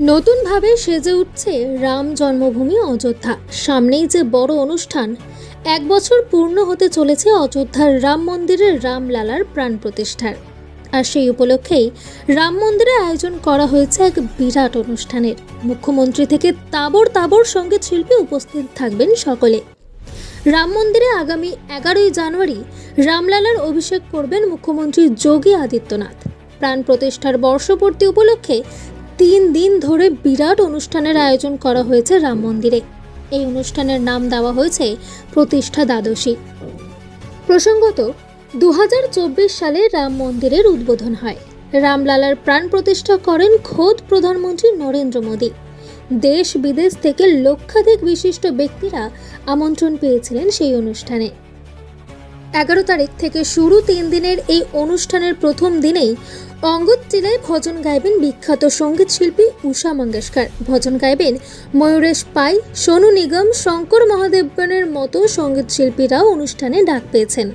নতুনভাবে সেজে উঠছে রাম জন্মভূমি অযোধ্যা। সামনেই যে বড় অনুষ্ঠান, এক বছর পূর্ণ হতে চলেছে অযোধ্যার রাম মন্দিরের রামলালার প্রাণ প্রতিষ্ঠার। আর সেই উপলক্ষেই রাম মন্দিরে আয়োজন করা হয়েছে এক বিরাট অনুষ্ঠানের। মুখ্যমন্ত্রী থেকে তাবর তাবর সংগীত শিল্পী উপস্থিত থাকবেন সকলে। রাম মন্দিরে আগামী এগারোই জানুয়ারি রামলালার অভিষেক করবেন মুখ্যমন্ত্রী যোগী আদিত্যনাথ। প্রাণ প্রতিষ্ঠার বর্ষপূর্তি উপলক্ষে তিন দিন ধরে বিরাট অনুষ্ঠানের আয়োজন করা হয়েছে রাম মন্দিরে। এই অনুষ্ঠানের নাম দেওয়া হয়েছে প্রতিষ্ঠা দ্বাদশী। প্রসঙ্গত দু হাজার চব্বিশ সালে রাম মন্দিরের উদ্বোধন হয়। রামলালার প্রাণ প্রতিষ্ঠা করেন খোদ প্রধানমন্ত্রী নরেন্দ্র মোদী। দেশ বিদেশ থেকে লক্ষাধিক বিশিষ্ট ব্যক্তিরা আমন্ত্রণ পেয়েছিলেন সেই অনুষ্ঠানে। এগারো তারিখ থেকে শুরু তিন দিনের এই অনুষ্ঠানের প্রথম দিনেই অঙ্গদ জেলায় ভজন গাইবেন বিখ্যাত সংগীত শিল্পী উষা মঙ্গেশকর। ভজন গাইবেন ময়ূরেশ পাই, সোনু নিগম, শঙ্কর মহাদেবগণের মতো সংগীত শিল্পীরাও অনুষ্ঠানে ডাক পেয়েছেন।